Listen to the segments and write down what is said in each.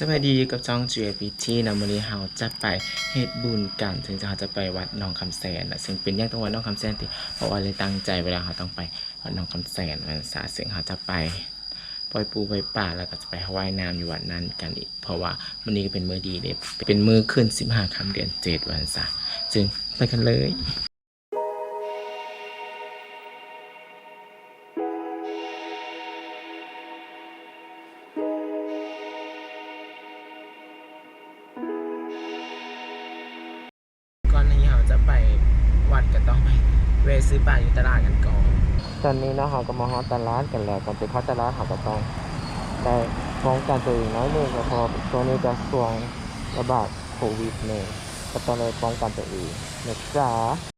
สวัสดีกับจ้องจูเอพีที่นำมารีเฮาจะไปเฮ็ดบุญกัน ถึงจะเราจะไปวัดหนองคำแสนนะซึ่งเป็นแยกตรงวัดหนองคำแสนที่เพราะว่าเลยตั้งใจเวลาเราต้องไปวัดหนองคำแสนวันเสาร์ซึ่งเราจะไปปล่อยปูปล่อยป่าแล้วก็จะไปว่ายน้ำอยู่วัดนั้นกันอีก เพราะว่าวันนี้ก็เป็นมือดีเด็เป็นมือขึ้น15ค่ำเดือนเจ็ดวันเสาร์จึงไปกันเลย ต้องไปเวซื้อปลาอยู่ตลาดกันก่อน ตอนนี้เนาะเราก็มาฮอตตลาดกันแล้วก่อนไปเข้าตลาดเราก็ต้องแต่ป้องกันตัวเองน้อยหนึงก็พอตัวนี้จะส่วงระบาดโควิดเนี่ยก็ต้องเลยป้องกันตัวเองนะจ๊ะ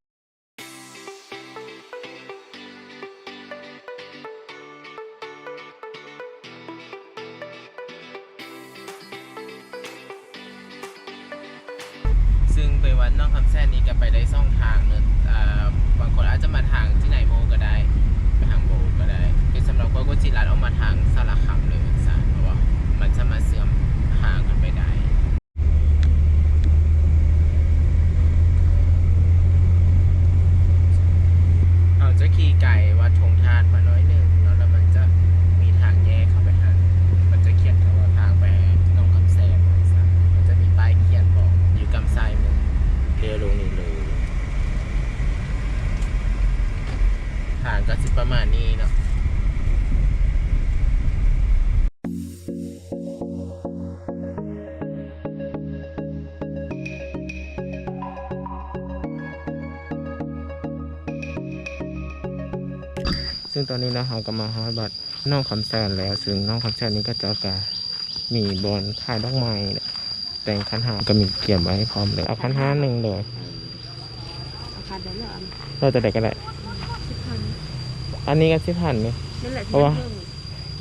วัดน้องคำแซ่นี้ก็ไปได้ซ่องทางเนอะอ่าบางคนอาจจะมาทางที่ไหนโมก็ได้ไปทางโบก็ได้คือสำหรับก็ก็จิรัดเอามาทางสารคามเลยสารเพราะว่ามันจะมาเสื่อมห่างกัน ตอนนี้นะเราก็มาฮอดบัตรน้องคำแสนแล้ว ซึ่งน้องคำแสนนี้ก็จะกะมีบอลขายดอกไม้เนี่ยแต่งคันหาก็มีเกี่ยมไว้ให้พร้อมเลยเอาพันห้าหนึ่งเลยอาคารเดิมเหรอเราจะได้ก็ได้สิบพันอันนี้ก็สิพันนี่นั่นแหละเพที่ราะว่าเพิ่ม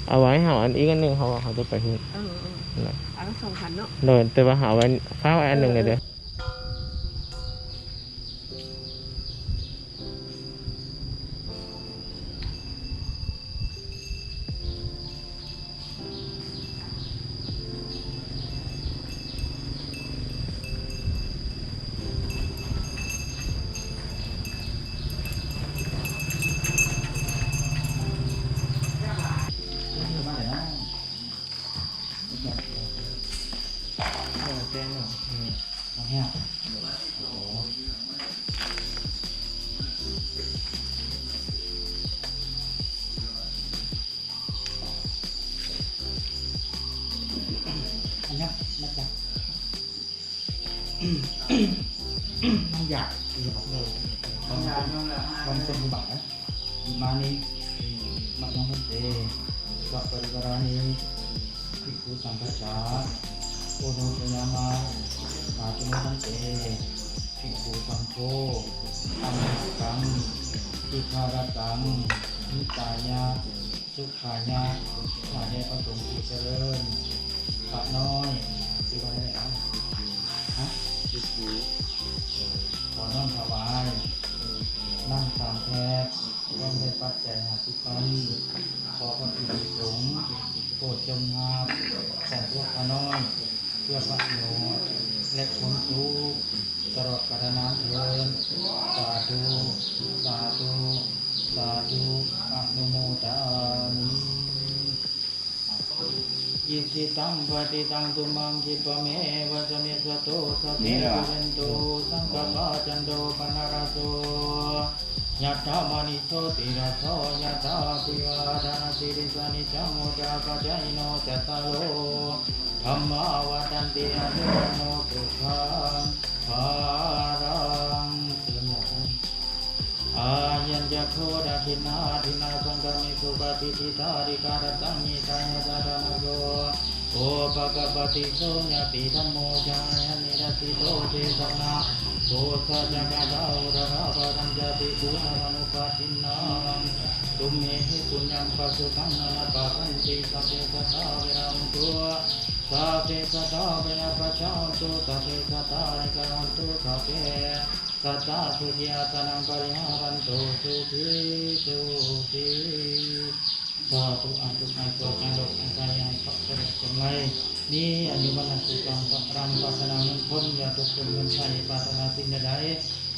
เอาไว้หาอันอีกอันหนึ่งเขาว่าเขาจะไปที่เออเออเอาทั้งสองพันเนาะเลยแต่ว่าหาไว้ฟ้าไว้อันหนึ่งเลยเด้อ ไม่อยากจะบอกเลยบางคนบางคนบอกนะมานี้มาน้องคนเตกับปริวารานี้ภิกขุสังฆชาโอโนชยามาสาธุโนทันเตภิกขุสังโฆอัมกังทิคารตังนิตายะสุขายะขายะประสงค์เจริญปะน้อยที่ว่าอะไรนะูขอน้อมถวายนั่งสามแทย์ร่วมได้ปัจจัยหาสิปันขอพระอิทธิสงฆ์โปรดจงงาบของพวกพน้อยเพื่อพระโยและคนทุกข์ตลอดกาลนานเทินสาธุ สาธุ สาธุอนุโมทามิ อิจิตังปฏิตังตุมังคิปะเมวะสมิสโตสพเพปุเรนโตสังกปาจันโดปนารโสยัตถามณิโชติระโสยัตถาปิวาดานาสิริสานิจังโมจาปะจายโนจัตตารโลธรรมาวัตันติอายุโนกุขังภารังเสนา อายัญญโคดาทินาทินาสังกมิสุปฏิทิตาริการตังมิตายะตาธรมโยโอปะกะปฏิโสยติธรรมโมจายานิรติโตเทสนาโอสัจจะดาอุระราปะทังจติปุณมนุปตินังตุมเมหิปุญญังปัสสุตังนานปะทันติสัพเพสัตตาเวรัมตัวสัพเพสัตตาเวรัปะชาตุสัพเพสัตตาเวรัมตุสัพเพ สัตตาสุขีอาตนังปริหารันโตสุขีสุขีสาธุอันตุอันโตอันโลอันกายังปัจจัยจงไรนี้อายุวันสุขังสัพรังปรารถนาเงินพ้นยาตกคนเงินใช้ปรารถนาสิ่งใด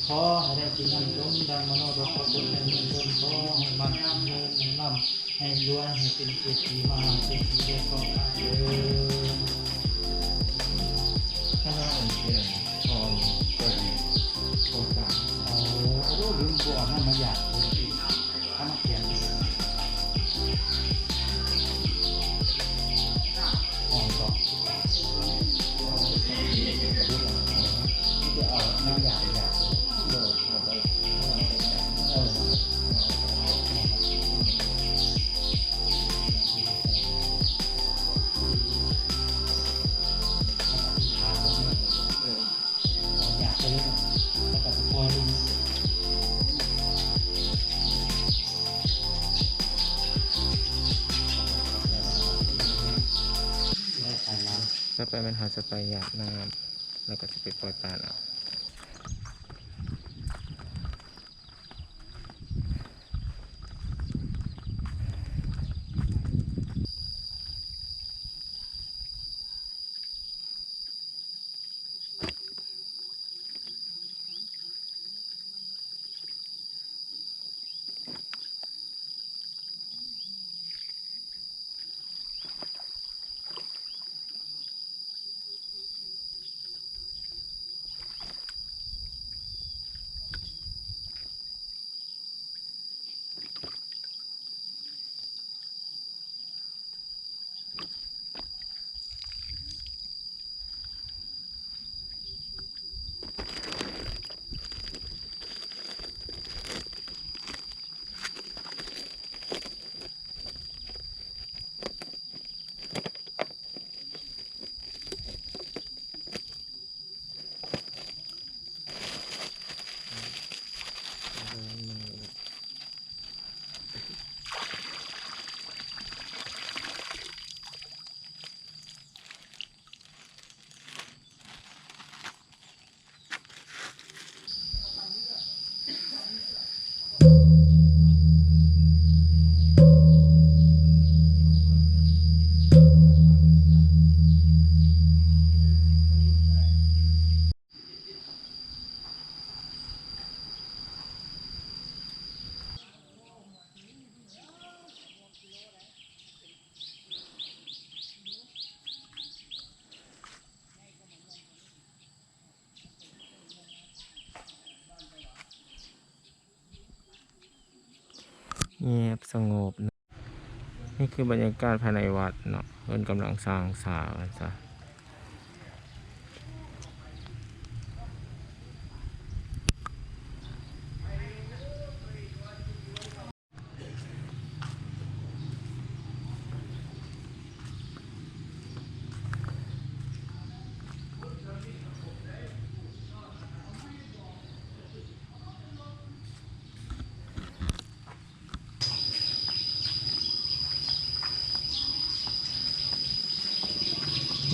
ขอให้ได้สิ่งนั้นสมดังมโนรสกุลในเงินพ้นขอให้มันเงินให้ร่ำให้รวยให้เป็นเศรษฐีมหาเศรษฐีเด็กก็เออถ้าอันเชิญทองเปิด ก็จะไปปล่อยปลาเอา เงียบสงบนะนี่คือบรรยากาศภายในวัดเนาะเพิ่นกำลังสร้างสาวันซะ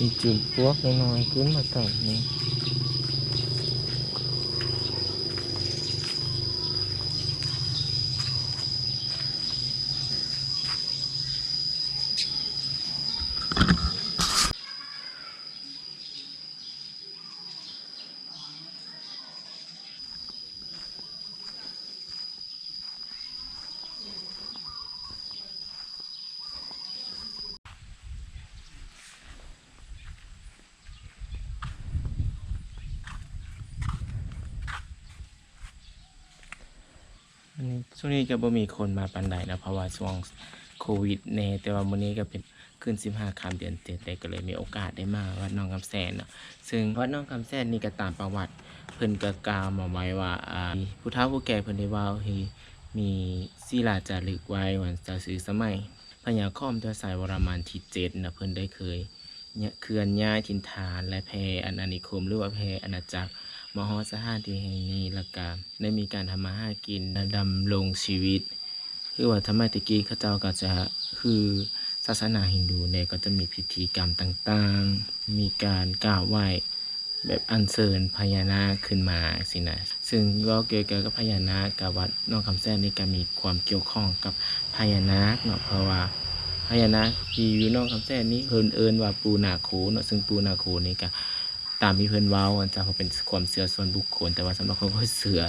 มีจุดพวกน้อยๆขึ้นมาตัดนี้ อันนี้ ช่วงนี้ก็บ่มีคนมาปันใดนะเพราะว่าช่วงโควิดแน่แต่ว่ามื้อนี้ก็เป็นขึ้น15คำเดือน7ได้ก็เลยมีโอกาสได้มาวัดน้องคำแสนเนาะซึ่งวัดน้องคำแสนนี่ก็ตามประวัติเพิ่นก็กล่าวมาไว้ว่าอ่าผู้เฒ่าผู้แก่เพิ่นได้ว่าให้มีศิลาจารึกไว้วันจะสื่อสมัยพญาค่อมตัวสายวรมันที่7นะเพิ่นได้เคยเนี่ยเคลื่อนย้ายถิ่นฐานและแพร่อาณานิคมหรือว่าแพร่อาณาจักร มหอสถานที่แห่งนี้แล้วก็ได้มีการทำมาหากินและดำรงชีวิต คือว่าทำไมตะกี้เขาเจ้าก็จะคือศาสนาฮินดูเนี่ยก็จะมีพิธีกรรมต่างๆ มีการกล่าวไหว้แบบอัญเชิญพญานาคขึ้นมาสินะ ซึ่งก็เกี่ยวกับพญานาคกับวัดนอกคำแซ่นี่ก็มีความเกี่ยวข้องกับพญานาคเนาะเพราะว่าพญานาคที่อยู่นองคำแสนนี้เพิ่นเอิ้นว่าปูนาโคเนาะซึ่งปูนาโคนี่ก็ ตามที่เพิ่นเว้าอันจะเพราะเป็นความเชื่อส่วนบุคคล แต่ว่าสำหรับคนก็เชื่อ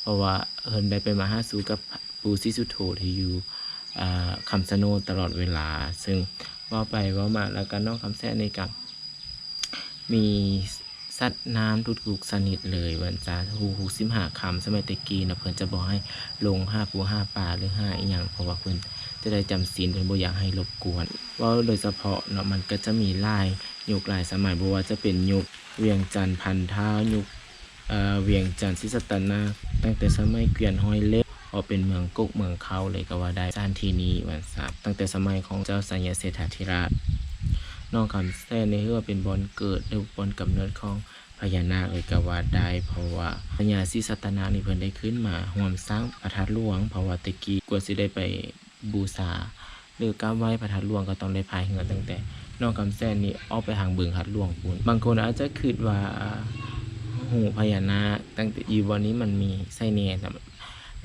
เพราะว่าเพิ่นได้ไปมาหาสู่กับปูซิสุโธที่อยู่อ่าคำสโนตลอดเวลา ซึ่งว่าไปว่ามาแล้วก็น้องคำแสนนี่ก็มีสัตว์น้ำทุกๆสนิทเลยวันจ้าฮูฮูสิมหาคำสมัยตะกี้นะเพิ่นจะบอกให้ลงห้าปูห้าปลาหรือห้าอีหยังเพราะว่าเพิ่น จะได้จำศีลเป็นบ่อยากให้รบกวน ว่าโดยเฉพาะเนาะมันก็จะมีลายยุคลายสมัยบ่ว่าจะเป็นยุคเวียงจันทร์พันท้ายุคเออเวียงจันทร์ศิสตนาตั้งแต่สมัยเกวียนห้อยเล็กออกเป็นเมืองกุกเมืองเขาเลยก็ว่าได้สถานที่นี้วันทราบตั้งแต่สมัยของเจ้าสัญญาเศรษฐาธิราชน้องคำแท้นี่คือว่าเป็นบอนเกิดหรือบอนกำเนิดของพญานาคเลยก็ว่าได้เพราะว่าพญาศิสตนานี่เพิ่นได้ขึ้นมาร่วมสร้างพระธาตุหลวงเพราะว่าตะกี้กว่าสิได้ไป บูชาหรือกราบไหว้พระธาตุหลวงก็ต้องได้พายเรือตั้งแต่นองคำแซนนี่ออกไปทางบึงหัดหลวงปูนบางคนอาจจะคิดว่าหูพญานาคตั้งแต่อยู่วันนี้มันมีไส้เนยแต่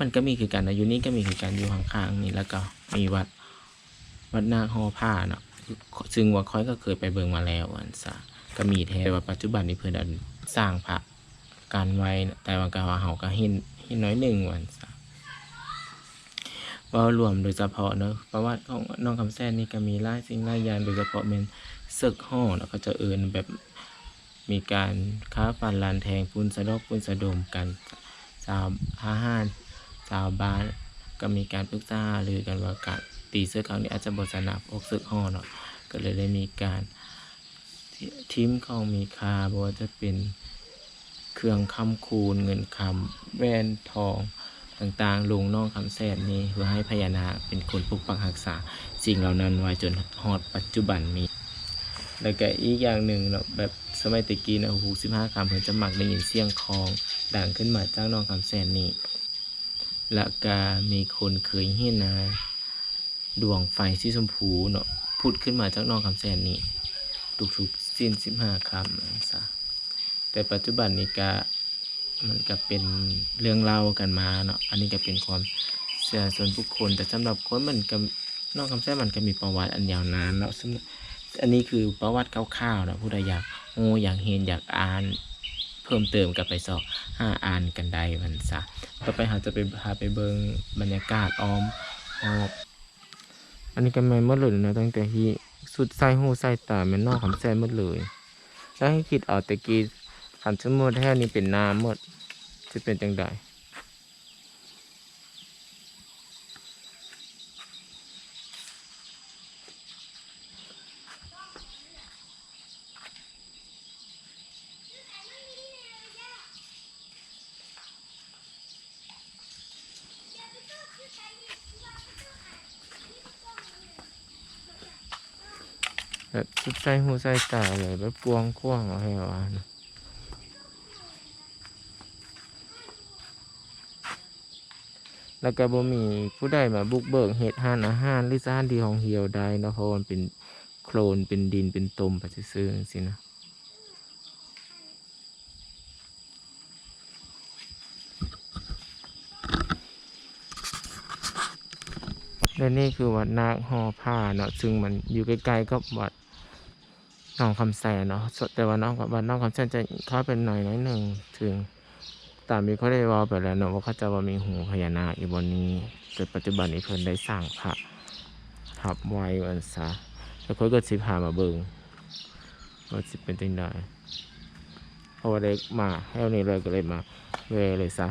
มันก็มีคือกันนะอยู่นี่ก็มีคือกันอยู่ข้างๆนี่แล้วก็มีวัดวัดนาคหอผ้าเนาะซึ่งว่าค่อยก็เคยไปเบิงมาแล้วอันซะก็มีแท้ว่าปัจจุบันนี้เพิ่อนสร้างพระการไว้แต่ว่าก็ว่าเฮาก็เห็นเห็นน้อยหนึ่งวันซะ ว่ารวมโดยเฉพาะเนอะประวัติของน้องคำแซนนี่ก็มีหลายสิ่งหลายยางโดยเฉพาะเป็นศึกห่อแล้วก็จะเอินแบบมีการค้าฟันลานแทงปุนสะดอกปุนสะดมกันชาวอาหารชาวบ้านก็มีการปรึกษาหรือกันว่าการตีเสื้อครั้งนี้อาจจะบทสนับพวกศึกห่อเนาะก็เลยได้มีการทิมของมีคาบอกว่าจะเป็นเครื่องคำคูณเงินคำแวนทอง ต่างๆลงน้องคำแสนนี้เพื่อให้พญานาคเป็นคนปกปักรักษาสิ่งเหล่านั้นไว้จนฮอดปัจจุบันนี้แล้วก็อีกอย่างหนึ่งเนาะแบบสมัยตะกี้นะหูสิบห้าคำเพิ่นจะหมักได้ยินเสียงคลองดังขึ้นมาจากน้องคำแสนนี้แล้วก็มีคนเคยเห็นนะ ดวงไฟสีชมพูเนาะพุดขึ้นมาจากน้องคำแสนนี้ทุกๆสิ้นสิบห้าคำนั่นซะแต่ปัจจุบันนี้ก็ มันก็เป็นเรื่องเล่ากันมาเนาะ อันนี้ก็เป็นความเชื่อส่วนบุคคล แต่สำหรับคนมันก็นอกคำแท้มันก็มีประวัติอันยาวนานเนาะซึ่งอันนี้คือประวัติคร่าวๆเนาะผู้ใดอยากโอ้อยากเห็นอยากอ่านเพิ่มเติมกับไปสอบห้าอ่านกันได้มันซะต่อไปเราจะไปพาไปเบิงบรรยากาศอ้อมออบอันนี้ก็แม่นหมดเลยนะตั้งแต่ที่สุดใส่หูใส่ตาแม่นนอกคำแท้หมดเลย แล้วให้คิดเอาแตะกี้ ขันสมมุติแท้นี่เป็นน้ำหมดจะเป็นจังไดแบบสุดใส่หูใส่ตาเลยแบบกวางกวงเอาให้ว่าน แล้วก็บ่มีผู้ใดมาบุกเบิกเฮ็ดห้านอาหารหรือสานที่ของเหี่ยวได้นะเพราะมันเป็นโคลนเป็นดินเป็นตมไปซื่อๆจังซี่นะและนี่คือวัดนาคหอผ้าเนาะซึ่งมันอยู่ใกล้ๆกับวัดหนองคำแสนเนาะแต่ว่าน้องกับวัดน้องคำแสนจะเข้าเป็นหน่อยน้อยหนึ่งถึง ตามที่เขาได้ว่าไปแล้วเนาะว่าเขาจะว่ามีหูพญานาคอยู่บนนี้แต่ปัจจุบันนี้เพิ่นได้สร้างพระทับไว้วันซะแล้วเขาก็สิพามาเบิงว่าสิเป็นจังไดเพราะว่าได้มาให้เอนี่เลยก็เลยมาเวเลยซะ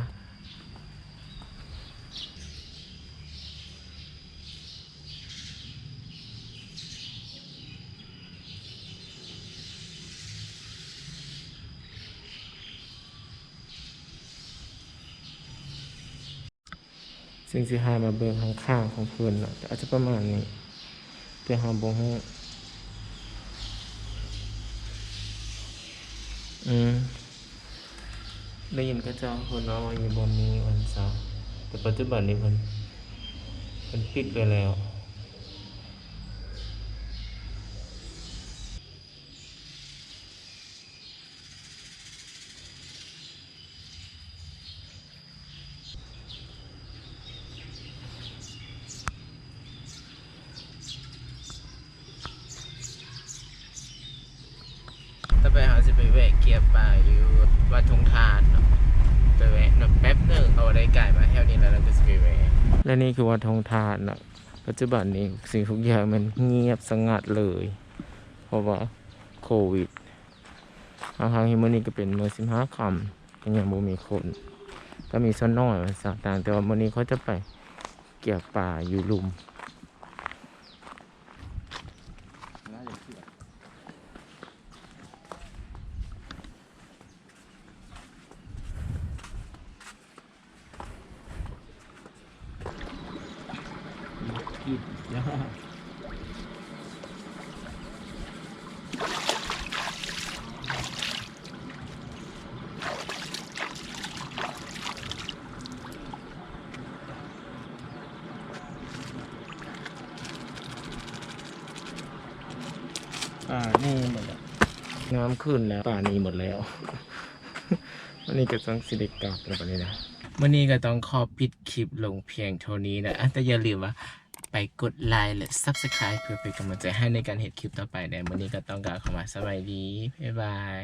ซึ่งสิหามาเบิ่งข้างๆของเพิ่นนะอาจจะประมาณนี้แต่เฮาบ่ฮู้อืมได้ยินกระเจ้าเพิ่นเนาะว่าอยู่บนนี้วันเสาร์แต่ปัจจุบันนี้เพิ่นเพิ่นปิดไปแล้ว ไปหาสิไปแวะเกียร์ป่าอยู่วั ดทงทานเนาะไปแวะเนาะแป๊บหนึ่งเอาได้ไก่มาแถวนี้แล้วเราก็จะไปแวะและนี่คือวัดทงทานเนาะปัจจุบันนี้สิ่งทุกอย่างมันเงียบสงัดเลย เพราะว่าโควิดอาทางที่มื้อนี้ก็เป็นเมื้อสิบห้าคำก็ยังบ่มีคน ก็มีส่วนน้อยภาษาต่างแต่ว่ามื้อนี้เขาจะไปเกี่ยวป่าอยู่ลุม กินจ้า ป่านี่หมดแล้ว น้ำขึ้นแล้วป่านี้หมดแล้ววันนี้ก็ต้องสิเด็กกลับแล้ววันนี้นะวันนี้ก็ต้องขอปิดคลิปลงเพียงเท่านี้นะแต่อย่าลืมว่าไปกดไลค์และ Subscribe เพื่อเป็นกำลังใจให้ในการเห็นคลิปต่อไปในวันนี้ก็ต้องกล่าวคำว่าสวัสดี บ๊ายบาย